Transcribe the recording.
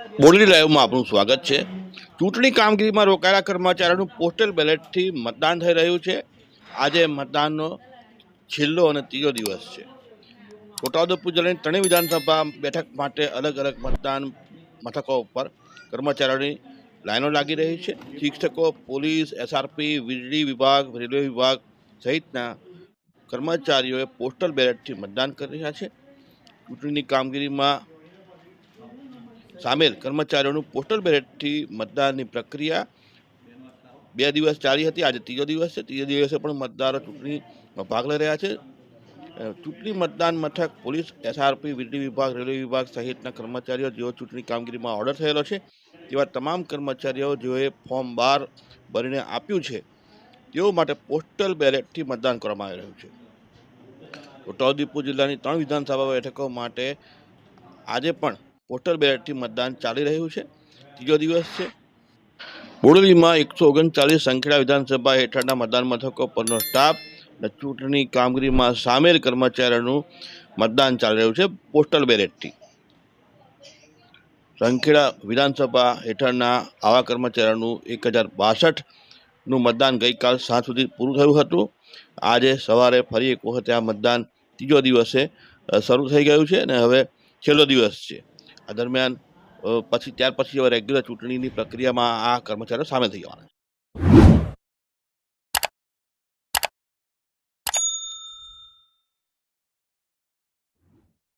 બોલી લાઈવમાં આપનું સ્વાગત છે. ચૂંટણી કામગીરીમાં રોકાયેલા કર્મચારીઓનું પોસ્ટલ બેલેટથી મતદાન થઈ રહ્યું છે. આજે મતદાનનો છેલ્લો અને ત્રીજો દિવસ છે. છોટાઉદેપુર જિલ્લાની ત્રણેય વિધાનસભા બેઠક માટે અલગ અલગ મતદાન મથકો ઉપર કર્મચારીઓની લાઈનો લાગી રહી છે. શિક્ષકો, પોલીસ એસઆરપી વીજળી વિભાગ, રેલવે વિભાગ સહિતના કર્મચારીઓએ પોસ્ટલ બેલેટથી મતદાન કરી રહ્યા છે. ચૂંટણીની કામગીરીમાં સામેલ કર્મચારીઓનું પોસ્ટલ બેલેટથી મતદાનની પ્રક્રિયા બે દિવસ ચાલી હતી. આજે ત્રીજો દિવસ છે. ત્રીજો દિવસે પણ મતદારો ચૂંટણીમાં ભાગ લઈ રહ્યા છે. ચૂંટણી મતદાન મથક પોલીસ, એસઆરપી વીજળી વિભાગ, રેલવે વિભાગ સહિતના કર્મચારીઓ જેઓ ચૂંટણી કામગીરીમાં ઓર્ડર થયેલો છે, તેવા તમામ કર્મચારીઓ જેઓએ ફોર્મ બાર ભરીને આપ્યું છે, તેઓ માટે પોસ્ટલ બેલેટથી મતદાન કરવામાં આવી રહ્યું છે. છોટાઉદેપુર જિલ્લાની ત્રણ વિધાનસભા બેઠકો માટે આજે પણ પોસ્ટલ બેલેટથી મતદાન ચાલી રહ્યું છે. ત્રીજો દિવસ છે. બોડેલીમાં એકસો ઓગણચાલીસ સંખેડા વિધાનસભા હેઠળના મતદાન મથકો પરનો સ્ટાફ અને ચૂંટણી કામગીરીમાં સામેલ કર્મચારીઓનું મતદાન ચાલી રહ્યું છે પોસ્ટલ બેલેટથી. સંખેડા વિધાનસભા હેઠળના આવા કર્મચારીઓનું એક હજાર બાસઠનું મતદાન ગઈકાલ સાંજ સુધી પૂરું થયું હતું. આજે સવારે ફરી એક વખત આ મતદાન ત્રીજો દિવસે શરૂ થઈ ગયું છે અને હવે છેલ્લો દિવસ છે. આ દરમિયાન પછી ત્યાર પછી હવે રેગ્યુલર ચૂંટણીની પ્રક્રિયામાં આ કર્મચારીઓ સામેલ થઈ જવાના છે.